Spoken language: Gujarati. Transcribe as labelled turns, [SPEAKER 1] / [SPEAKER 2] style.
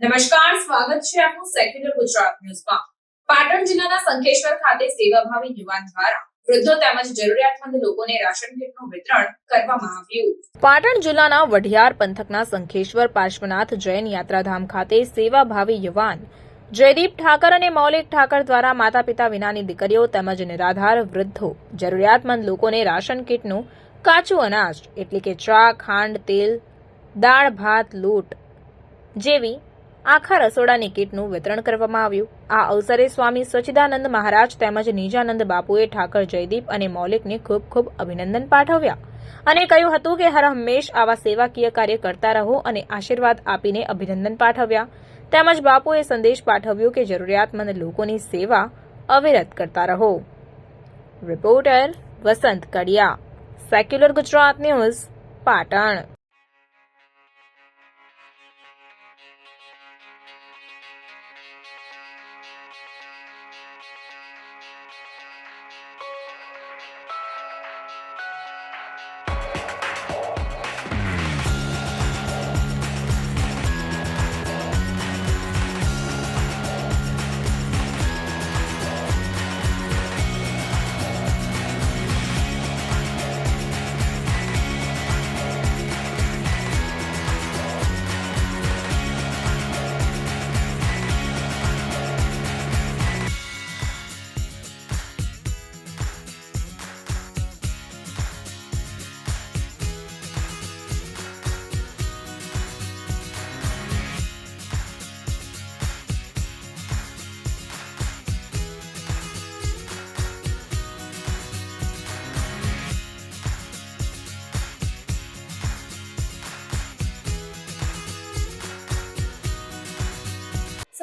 [SPEAKER 1] નમસ્કાર, સ્વાગત છે આપનું સેક્યુલર ગુજરાત ન્યૂઝમાં. પાટણ જિલ્લાના સંખેશ્વર ખાતે સેવાભાવી યુવાન દ્વારા પાટણ જિલ્લાના વઢિયાર પંથકના સંખેશ્વર પાર્શ્વનાથ જૈન યાત્રાધામ ખાતે સેવાભાવી યુવાન જયદીપ ઠાકર અને મૌલિક ઠાકર દ્વારા માતા પિતા વિનાની દીકરીઓ તેમજ નિરાધાર વૃદ્ધો જરૂરિયાતમંદ લોકોને રાશન કીટનું કાચું અનાજ, એટલે કે ચા, ખાંડ, તેલ, દાળ, ભાત, લોટ જેવી આખા રસોડાની કીટનું વિતરણ કરવામાં આવ્યું. આ અવસરે સ્વામી સચિદાનંદ મહારાજ તેમજ નિજાનંદ બાપુએ ઠાકર જયદીપ અને મૌલિકને ખૂબ ખૂબ અભિનંદન પાઠવ્યા અને કહ્યું હતું કે હર હંમેશ આવા સેવાકીય કાર્ય કરતા રહો અને આશીર્વાદ આપીને અભિનંદન પાઠવ્યા. તેમજ બાપુએ સંદેશ પાઠવ્યો કે જરૂરિયાતમંદ લોકોની સેવા અવિરત કરતા રહો. Reporter Vasant Kadiya. Secular Gujarat news Patan